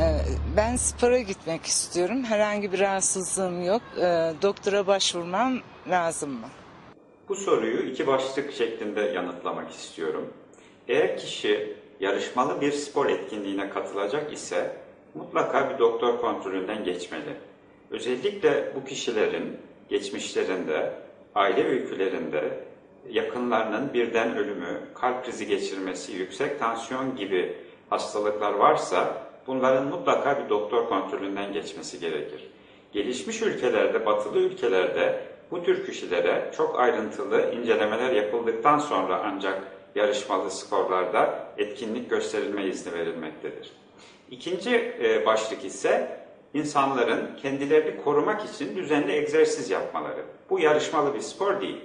Ee, Ben spora gitmek istiyorum. Herhangi bir rahatsızlığım yok. Ee, Doktora başvurmam lazım mı? Bu soruyu iki başlık şeklinde yanıtlamak istiyorum. Eğer kişi yarışmalı bir spor etkinliğine katılacak ise mutlaka bir doktor kontrolünden geçmeli. Özellikle bu kişilerin geçmişlerinde, aile öykülerinde yakınlarının birden ölümü, kalp krizi geçirmesi, yüksek tansiyon gibi hastalıklar varsa bunların mutlaka bir doktor kontrolünden geçmesi gerekir. Gelişmiş ülkelerde, batılı ülkelerde bu tür kişilere çok ayrıntılı incelemeler yapıldıktan sonra ancak yarışmalı sporlarda etkinlik gösterilme izni verilmektedir. İkinci e, başlık ise insanların kendilerini korumak için düzenli egzersiz yapmaları. Bu yarışmalı bir spor değil.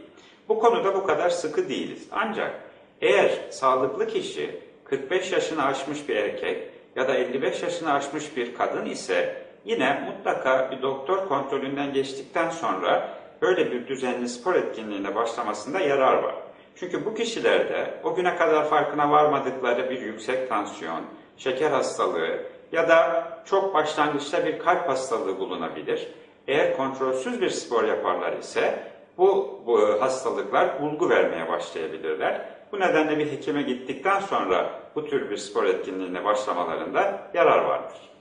Bu konuda bu kadar sıkı değiliz. Ancak eğer sağlıklı kişi 45 yaşını aşmış bir erkek ya da 55 yaşını aşmış bir kadın ise yine mutlaka bir doktor kontrolünden geçtikten sonra böyle bir düzenli spor etkinliğine başlamasında yarar var. Çünkü bu kişilerde o güne kadar farkına varmadıkları bir yüksek tansiyon, şeker hastalığı ya da çok başlangıçta bir kalp hastalığı bulunabilir. Eğer kontrolsüz bir spor yaparlar ise bu, bu hastalıklar bulgu vermeye başlayabilirler. Bu nedenle bir hekime gittikten sonra bu tür bir spor etkinliğine başlamalarında yarar vardır.